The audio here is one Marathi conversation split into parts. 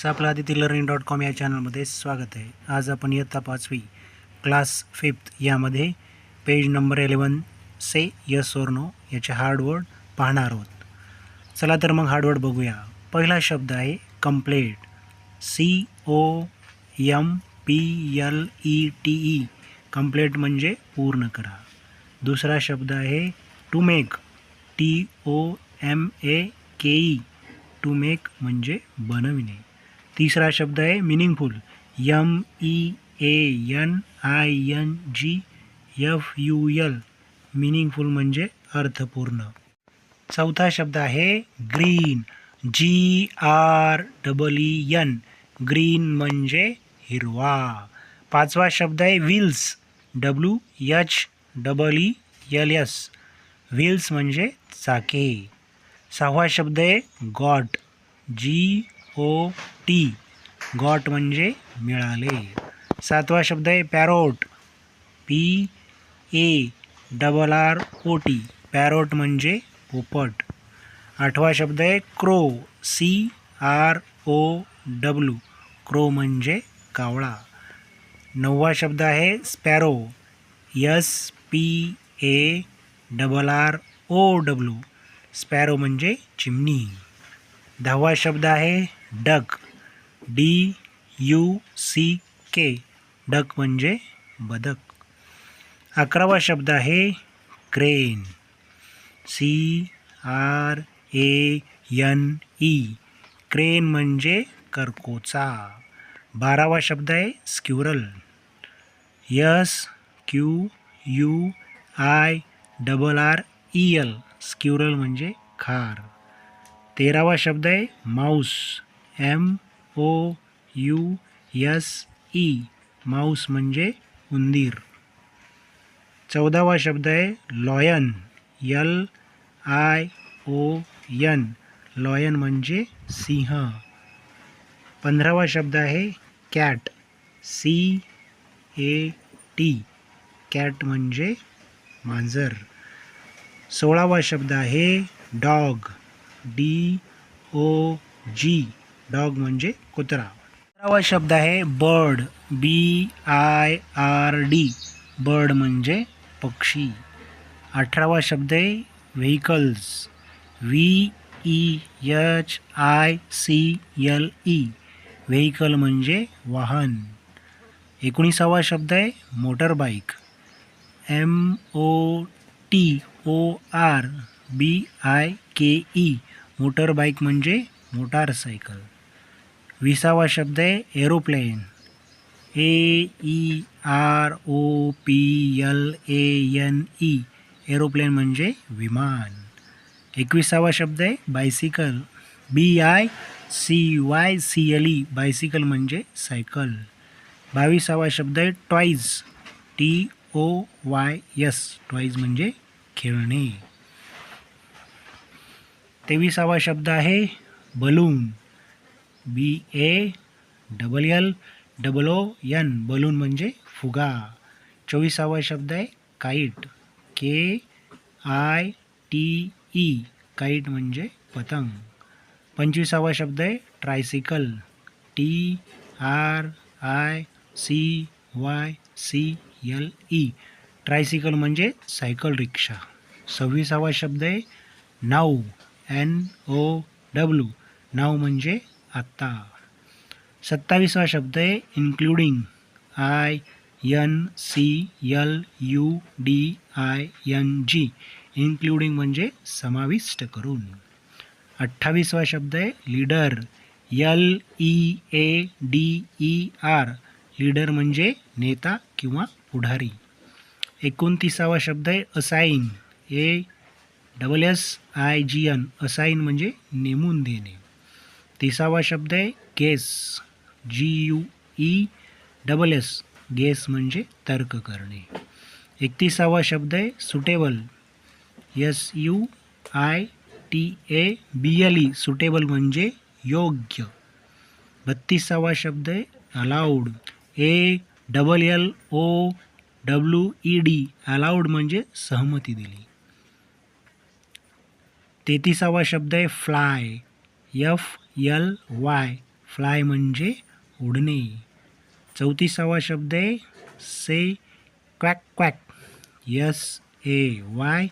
आपलं आदिती लर्निंग डॉट कॉम या चॅनलमध्ये स्वागत आहे. आज आपण इयत्ता पाचवी क्लास फिफ्थ यामध्ये page number eleven say yes or no याचे हार्डवर्ड पाहणार आहोत. चला तर मग हार्डवर्ड बघूया. पहिला शब्द आहे complete C O M P L E T E complete म्हणजे पूर्ण करा. दुसरा शब्द आहे to make T O M A K E to make म्हणजे बनविणे. तिसरा शब्द आहे meaningful M E A N I N G F U L meaningful म्हणजे अर्थपूर्ण. चौथा शब्द आहे green G R double E N green म्हणजे हिरवा. पाचवा शब्द आहे wheels W H double E L S wheels म्हणजे चाके. सहावा शब्द आहे got G O T. Got म्हणजे मिळाले. सातवा शब्द आहे parrot. P A double R O T. Parrot म्हणजे पोपट. आठवा शब्द आहे crow. C R O W crow म्हणजे कावळा. नववा शब्द आहे sparrow. S P A double R O W sparrow म्हणजे चिमणी. दहावा शब्द आहे duck D U C K. Duck म्हणजे बदक. अकरावा शब्द आहे crane C R A N E. Crane म्हणजे करकोचा. बारावा शब्द आहे squirrel. S Q U I double R E L. Squirrel म्हणजे खार. तेरावा शब्द आहे mouse. M O U S E mouse म्हणजे उंदीर. चौदावा शब्द आहे lion. L I O N lion म्हणजे सिंह. पंधरावा शब्द आहे cat. C A T cat म्हणजे मांजर. सोळावा शब्द आहे dog. D O G dog म्हणजे कुत्रा. सतरावा शब्द आहे bird B I R D. Bird म्हणजे पक्षी. अठरावा शब्द आहे vehicles V E H I C L E. Vehicle म्हणजे वाहन. एकोणीसावा शब्द आहे motor bike M O T O R B I K E. Motor bike म्हणजे मोटारसायकल. विसावा शब्द आहे aeroplane A E R O P L A N E aeroplane म्हणजे विमान. एकविसावा शब्द आहे bicycle B I C Y C L E bicycle म्हणजे सायकल बावीसावा शब्द आहे toys T O Y S toys म्हणजे खेळणे. तेविसावा शब्द आहे balloon B A double L double O N balloon म्हणजे फुगा. चोवीसावा शब्द आहे kite. K I T E kite म्हणजे पतंग. पंचवीसावा शब्द आहे tricycle. T R I C Y C L E tricycle म्हणजे सायकल रिक्षा. सव्वीसावा शब्द आहे now. N O W now म्हणजे आत्ता. सत्तावीसवा शब्द आहे including I N C L U D I N G including म्हणजे समाविष्ट करून. अठ्ठावीसवा शब्द आहे leader L E A D E R leader म्हणजे नेता किंवा पुढारी. एकोणतीसावा शब्द आहे assign A double S I G N assign म्हणजे नेमून देणे. तिसावा शब्द आहे guess. G U E double S guess म्हणजे तर्क करणे. एकतीसावा शब्द आहे suitable. S U I T A B L E suitable म्हणजे योग्य. बत्तीसावा शब्द आहे allowed A double L O W E D allowed म्हणजे सहमती दिली. तेहतीसावा शब्द आहे fly F L Y fly म्हणजे उडणे. चौतीसावा शब्द आहे say quack quack S A Y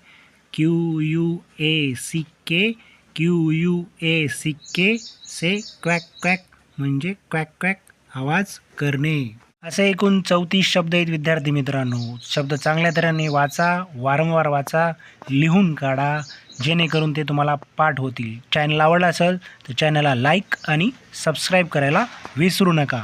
Q U A C K Q U A C K say quack quack म्हणजे क्वॅक क्वॅक आवाज करणे. असे एकूण चौतीस शब्द आहेत विद्यार्थी मित्रांनो. शब्द चांगल्या तऱ्हेने वाचा वारंवार वाचा लिहून काढा. जेणेकरून ते तुम्हाला पाठ होतील. चॅनल आवडला असेल तर चॅनलला लाईक आणि सबस्क्राईब करायला विसरू नका.